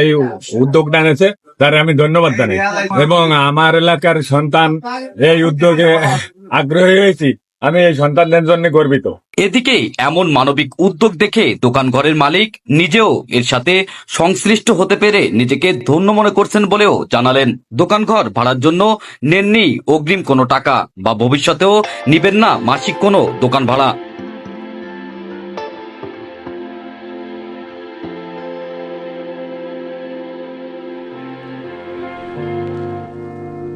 এই উদ্যোগটা এনেছে তার আমি ধন্যবাদ জানাই। এবং আমার এলাকার সন্তান এই উদ্যোগে আগ্রহী হয়েছি। আমি এই সন্তানদের জন্য গর্বিত। এদিকে এমন মানবিক উদ্যোগ দেখে দোকান ঘরের মালিক নিজেও এর সাথে সংশ্লিষ্ট হতে পেরে নিজেকে ধন্য মনে করছেন বলেও জানালেন। দোকানঘর ভাড়ার জন্য নেননি অগ্রিম কোনো টাকা বা ভবিষ্যতেও নিবেন না মাসিক কোনো দোকান ভাড়া।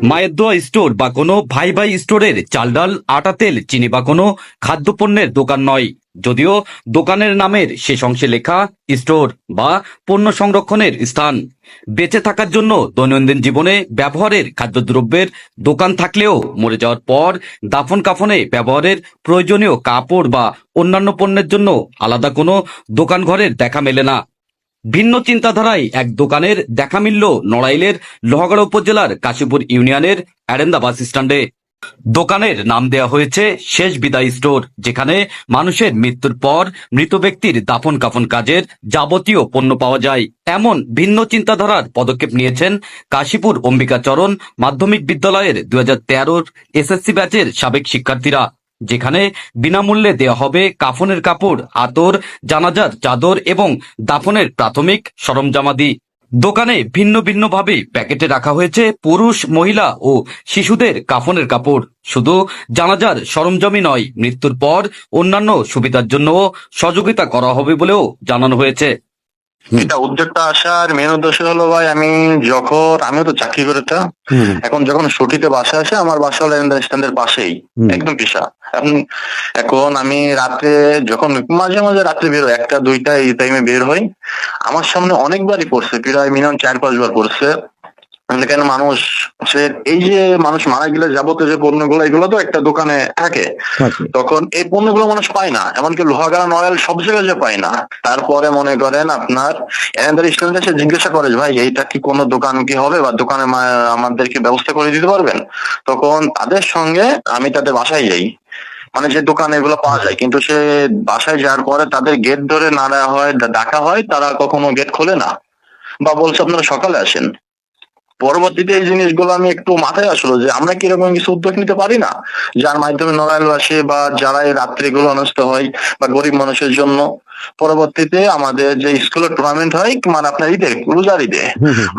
মায়ের দোয়া স্টোর বা কোনো ভাই ভাই স্টোরের চাল ডাল, আটা তেল, চিনি বা কোনো খাদ্যপণ্যের দোকান নয়। যদিও দোকানের নামের শেষ অংশে লেখা স্টোর বা পণ্য সংরক্ষণের স্থান। বেঁচে থাকার জন্য দৈনন্দিন জীবনে ব্যবহারের খাদ্যদ্রব্যের দোকান থাকলেও মরে যাওয়ার পর দাফন কাফনে ব্যবহারের প্রয়োজনীয় কাপড় বা অন্যান্য পণ্যের জন্য আলাদা কোনো দোকান ঘরের দেখা মেলে না। ভিন্ন চিন্তাধারায় এক দোকানের দেখা মিলল নড়াইলের লোহাগড়া উপজেলার কাশীপুর ইউনিয়নের অ্যারেন্দা বাস স্ট্যান্ডে। দোকানের নাম দেওয়া হয়েছে শেষ বিদায় স্টোর, যেখানে মানুষের মৃত্যুর পর মৃত ব্যক্তির দাফন কাফন কাজের যাবতীয় পণ্য পাওয়া যায়। এমন ভিন্ন চিন্তাধারার পদক্ষেপ নিয়েছেন কাশীপুর অম্বিকাচরণ মাধ্যমিক বিদ্যালয়ের দুই হাজার তেরোর এসএসসি ব্যাচের সাবেক শিক্ষার্থীরা। যেখানে বিনামূল্যে দেওয়া হবে কাফনের কাপড়, আতর, জানাজার, চাদর এবং দাফনের প্রাথমিক সরঞ্জামাদি। দোকানে ভিন্ন ভিন্ন ভাবে প্যাকেটে রাখা হয়েছে পুরুষ, মহিলা ও শিশুদের কাফনের কাপড়। শুধু জানাজার সরঞ্জামই নয়, মৃত্যুর পর অন্যান্য সুবিধার জন্য সহযোগিতা করা হবে বলেও জানানো হয়েছে। এটা উদ্যোগটা আসার মেন উদ্দেশ্য হলো ভাই আমি যখন আমিও তো চাকরি করতাম। এখন যখন ছুটিতে বাসা আসে আমার বাসা হলো স্ট্যান্ডের পাশেই একদম পিসা এখন এখন আমি রাতে যখন মাঝে মাঝে রাত্রে বের হই একটা দুইটা এই টাইমে বের হই আমার সামনে অনেকবারই পড়ছে প্রায় মিনিমাম চার পাঁচবার পড়ছে। কেন মানুষ সে এই যে মানুষ মারা গেলে যাবতীয় যে পণ্যগুলো এগুলো তো একটা দোকানে থাকে। তখন এই পণ্যগুলো মানুষ পায় না। এমনকি লোহাগাড়া নয়েল সব জায়গায় যে পায় না। তারপরে মনে করেন আপনার এনাদের স্টুডেন্ট এসে জিজ্ঞাসা করে ভাই এইটা কি কোনো দোকান কি হবে বা দোকানে আমাদেরকে ব্যবস্থা করে দিতে পারবেন? তখন তাদের সঙ্গে আমি তাদের বাসায় যাই। মানে যে দোকানে এগুলো পাওয়া যায়। কিন্তু সে বাসায় যাওয়ার পরে তাদের গেট ধরে নাড়া হয় ডাকা হয় তারা কখনো গেট খোলে না। বা বলছে আপনারা সকালে আসেন। পরবর্তীতে এই জিনিসগুলো আমি একটু মাথায় আসলো যে আমরা কি এরকম কিছু উদ্যোগ নিতে পারি না? যার মাধ্যমে নড়াইল আসে বা যারা এই রাত্রিগুলো অনুষ্ঠিত হয় বা গরিব মানুষের জন্য। পরবর্তীতে আমাদের যে স্কুলের টুর্নামেন্ট হয় মানে আপনার ঈদে রোজার ঈদে।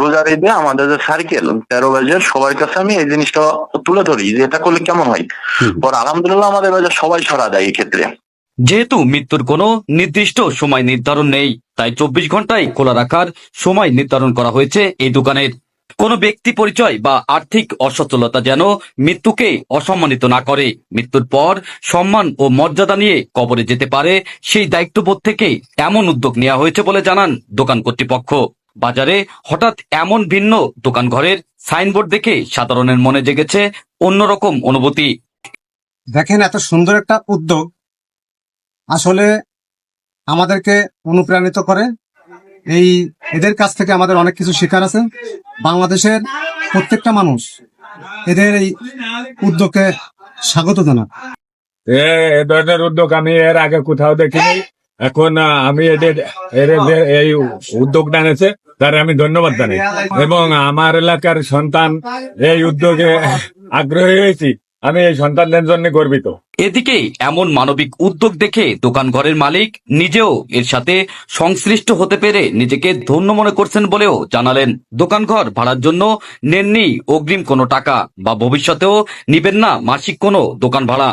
রোজার ঈদে আমাদের যে সার্কেল তেরো বাজার সবার কাছে আমি এই জিনিসটা তুলে ধরি যে এটা করলে কেমন হয়? পর আলহামদুলিল্লাহ আমাদের বাজার সবাই সরা দেয় এই ক্ষেত্রে। যেহেতু মৃত্যুর কোনো নির্দিষ্ট সময় নির্ধারণ নেই তাই চব্বিশ ঘন্টায় খোলা রাখার সময় নির্ধারণ করা হয়েছে এই দোকানের। কোনো ব্যক্তি পরিচয় বা আর্থিক অসচ্ছলতা যেন মৃত্যুকে অসম্মানিত না করে। মৃত্যুর পর সম্মান ও মর্যাদা নিয়ে কবরে যেতে পারে, সেই দায়িত্ববোধ থেকে এমন উদ্যোগ নেওয়া হয়েছে বলে জানান দোকান কর্তৃপক্ষ। বাজারে হঠাৎ এমন ভিন্ন দোকান ঘরের সাইনবোর্ড দেখে সাধারণের মনে জেগেছে অন্যরকম অনুভূতি। দেখেন, এত সুন্দর একটা উদ্যোগ আসলে আমাদেরকে অনুপ্রাণিত করে এই এদের কাছ থেকে আমাদের অনেক কিছু শেখার আছে। বাংলাদেশের প্রত্যেকটা মানুষ এদের এই উদ্যোগকে স্বাগত জানা এ ধরনের উদ্যোগ আমি এর আগে কোথাও দেখিনি। এখন আমি এদের এই উদ্যোগটা এনেছে তার আমি ধন্যবাদ জানাই। এবং আমার এলাকার সন্তান এই উদ্যোগে আগ্রহী হয়েছি। আমি এই সন্তানদের জন্য গর্বিত। এদিকে এমন মানবিক উদ্যোগ দেখে দোকান ঘরের মালিক নিজেও এর সাথে সংশ্লিষ্ট হতে পেরে নিজেকে ধন্য মনে করছেন বলেও জানালেন। দোকানঘর ভাড়ার জন্য নেননি অগ্রিম কোনো টাকা বা ভবিষ্যতেও নিবেন না মাসিক কোনো দোকান ভাড়া।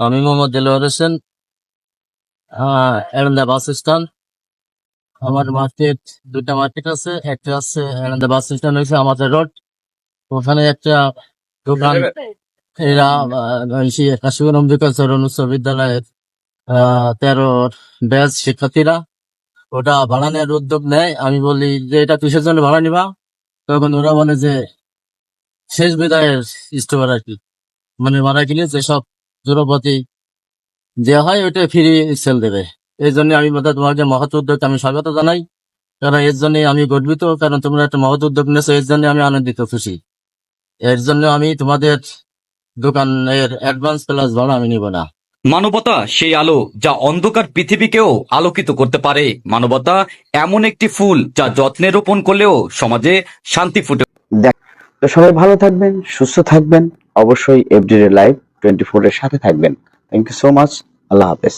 আমি Mohammad Delwar Hossain. Eranda bus stand. আমার মার্কেট দুটা মার্কেট আছে একটা আছে এরন্দা বাস স্ট্যান্ড হয়েছে আমাদের রোড। ওখানে একটা দোকান এরা উচ্চ বিদ্যালয়ের তেরোর ব্যাচ শিক্ষার্থীরা ওটা ভাড়া নেওয়ার উদ্যোগ নেয় আমি বলি যে এটা কিসের জন্য ভাড়া নিবা তখন ওরা বলে যে শেষ বিদায়ের স্টোর আর কি মানে ভাড়া কিনে যেসব যুবপতি দেওয়া হয় ওইটা ফ্রি সেল দেবে এই জন্য আমি তোমাকে মহৎ উদ্যোগ আমি স্বাগত জানাই কারণ এর জন্য আমি গর্বিত কারণ তোমরা একটা মহৎ উদ্যোগ নিয়েছো এর জন্য আমি আনন্দিত খুশি এর জন্য আমি তোমাদের দোকানের অ্যাডভান্স প্লাস ভাড়া আমি নিব না। মানবতা সেই আলো যা অন্ধকার পৃথিবীকেও আলোকিত করতে পারে। মানবতা এমন একটি ফুল যা যত্নে রোপণ করলেও সমাজে শান্তি ফুটে তো সবাই ভালো থাকবেন সুস্থ থাকবেন অবশ্যই এফডিরে লাইভ টোয়েন্টি ফোর এর সাথে থাকবেন। থ্যাংক ইউ সো মাচ আল্লাহ হাফেজ।